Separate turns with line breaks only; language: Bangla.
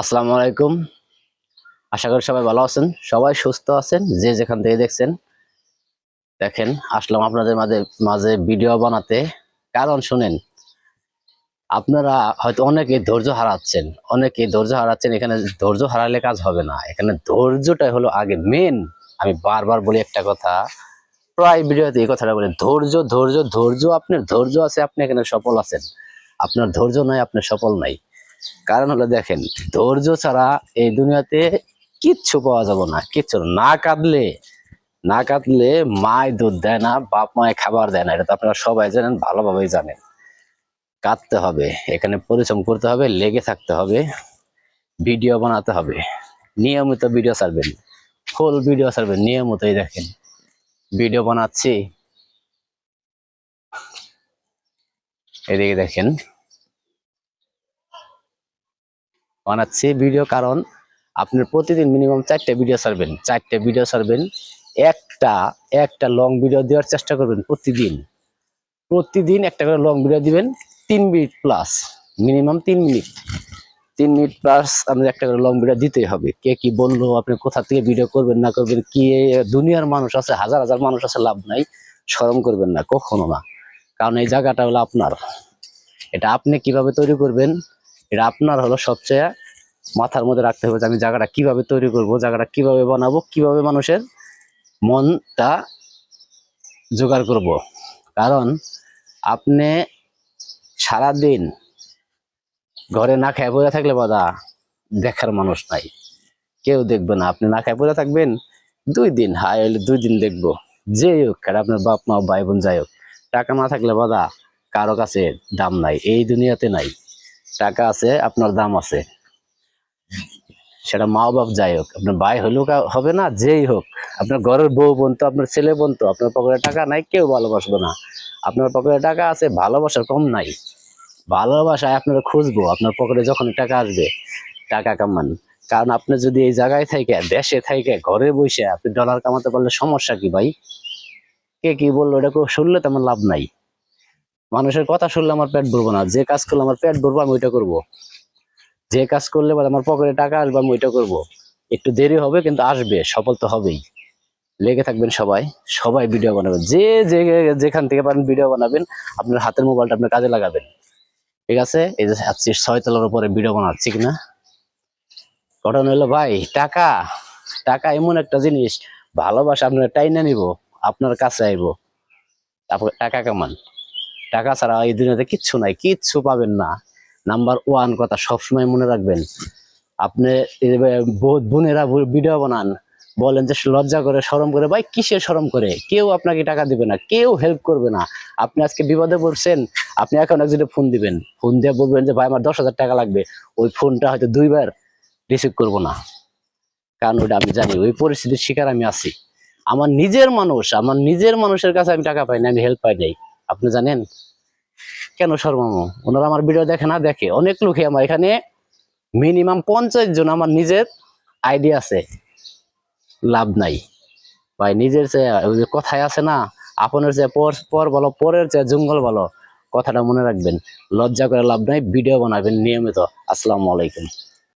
আসসালামু আলাইকুম। আশা করি সবাই ভালো আছেন, সবাই সুস্থ আছেন, যে যেখান থেকে দেখছেন। দেখেন, আসলাম আপনাদের মাঝে মাঝে ভিডিও বানাতে। কারণ শুনেন, আপনারা হয়তো অনেকে ধৈর্য হারাচ্ছেন অনেকে ধৈর্য হারাচ্ছেন, এখানে ধৈর্য হারালে কাজ হবে না। এখানে ধৈর্যটাই হলো আগে মেন আমি বারবার বলি একটা কথা, প্রায় ভিডিওতে এই কথাটা বলি, ধৈর্য ধৈর্য ধৈর্য, আপনার ধৈর্য আছে, আপনি এখানে সফল আছেন। আপনার ধৈর্য নাই, আপনার সফল নাই। কারণ হলো দেখেন, ধৈর্য ছাড়া এই দুনিয়াতে কিচ্ছু পাওয়া যাবে না, কিচ্ছু না। কাঁদলে না কাঁদলে মায় দুধ দেয় না, বাপ মায় খাবার দেয় না, এটা তো আপনারা সবাই জানেন, ভালোভাবেই জানেন কাঁদতে হবে, এখানে পরিশ্রম করতে হবে, লেগে থাকতে হবে, ভিডিও বানাতে হবে, নিয়মিত ভিডিও ছাড়বেন, ফুল ভিডিও ছাড়বেন, নিয়মিতই দেখেন, ভিডিও বানাচ্ছি এদিকে দেখেন বানাচ্ছি ভিডিও, কারণ আপনি প্রতিদিন মিনিমাম চারটে ভিডিও ছাড়বেন। চারটে ভিডিও ছাড়বেন, একটা একটা লং ভিডিও দেওয়ার চেষ্টা করবেন প্রতিদিন। প্রতিদিন একটা করে লং ভিডিও দিবেন, তিন মিনিট প্লাস মিনিমাম তিন মিনিট তিন মিনিট প্লাস আপনার একটা করে লং ভিডিও দিতেই হবে। কে কি বলল, আপনি কোথা থেকে ভিডিও করবেন, না করবেন, কি, দুনিয়ার মানুষ আছে, হাজার হাজার মানুষ আছে, লাভ নাই, শরম করবেন না, কখনো না। কারণ এই জায়গাটা হলো আপনার। এটা আপনি কীভাবে তৈরি করবেন এটা আপনার হলো সবচেয়ে মাথার মধ্যে রাখতে হবে যে আমি জায়গাটা কীভাবে তৈরি করব, জায়গাটা কীভাবে বানাবো, কীভাবে মানুষের মনটা জোগাড় করব। কারণ আপনি সারাদিন ঘরে না খেয়ে পড়ে থাকলে বাদা দেখার মানুষ নাই। কেউ দেখবে না। আপনি না খেয়ে পড়ে থাকবেন, দুই দিন হাই হলে দুই দিন দেখব। যে হোক, আর আপনার বাপ মা ভাই বোন যাই হোক, টাকা না থাকলে বাদা কারও কাছে দাম নাই। এই দুনিয়াতে নাই। টাকা আছে, আপনার দাম আছে। সেটা মা বাপ যাই হোক, আপনার ভাই হলেও হবে না, যেই হোক। আপনার ঘরের বউ বোন তো, আপনার ছেলে বোন তো, আপনার পকেটে টাকা নাই, কেউ ভালোবাসবে না। আপনার পকেটে টাকা আছে, ভালোবাসার কম নাই। ভালোবাসায় আপনারা খুঁজবো, আপনার পকেটে যখন টাকা আসবে, টাকা কামান। কারণ আপনি যদি এই জায়গায় থেকে, দেশে থেকে, ঘরে বসে আপনি ডলার কামাতে পারলে সমস্যা কি ভাই? কে কি বলল, এটা শুনলে তেমন লাভ নাই। মানুষের কথা শুনলে আমার পেট ভরবো না। যে কাজ করলে আমার পেট ভরবো, আমি ওইটা করব। যে কাজ করলে বা আমার পকেটে টাকা আসবে, আমি ওইটা করব। একটু দেরি হবে, কিন্তু আসবে, সফল তো হবেই। লেগে থাকবেন সবাই সবাই ভিডিও বানাবেন। যে যে যেখান থেকে পারেন ভিডিও বানাবেন, আপনার হাতের মোবাইলটা আপনার কাজে লাগাবেন। ঠিক আছে? এই যে আজকে ছয় তলার উপরে ভিডিও বানাচ্ছি কিনা? ঘটনা হলো, ভাই, টাকা টাকা এমন একটা জিনিস, ভালোবাসা আপনার টাইনা নিব, আপনার কাছে আইব। টাকা কামান। টাকা ছাড়া এই দুনিয়াতে কিচ্ছু নাই, কিচ্ছু পাবেন না। নাম্বার ওয়ান কথা সবসময় মনে রাখবেন। আপনি বোনেরা ভিডিও বানান, বলেন যে লজ্জা করে, শরম করে, ভাই কিসের শরম করে? কেউ আপনাকে টাকা দিবে না, কেউ হেল্প করবে না। আপনি আজকে বিপদে পড়ছেন, আপনি এখন একজনে ফোন দিবেন। ফোন দিয়ে বলবেন যে, ভাই, আমার দশ হাজার টাকা লাগবে। ওই ফোনটা হয়তো দুইবার রিসিভ করব না। কারণ ওটা আমি জানি, ওই পরিস্থিতির শিকার আমি আছি। আমার নিজের মানুষ, আমার নিজের মানুষের কাছে আমি টাকা পাই না, আমি হেল্প পাই নাই। আপনি জানেন? কেন সর্বম? ওনারা আমার ভিডিও দেখে না, দেখে। অনেক লোকই আমার এখানে মিনিমাম পঞ্চাশ জন আমার নিজের আইডিয়া আছে। লাভ নাই। ভাই, নিজের চেয়ে যে কথায় আছে না, আপনার চেয়ে পর পর বলো, পরের চেয়ে জঙ্গল বলো, কথাটা মনে রাখবেন। লজ্জা করে লাভ নাই ভিডিও বানাবেন নিয়মিত। আসসালামু আলাইকুম।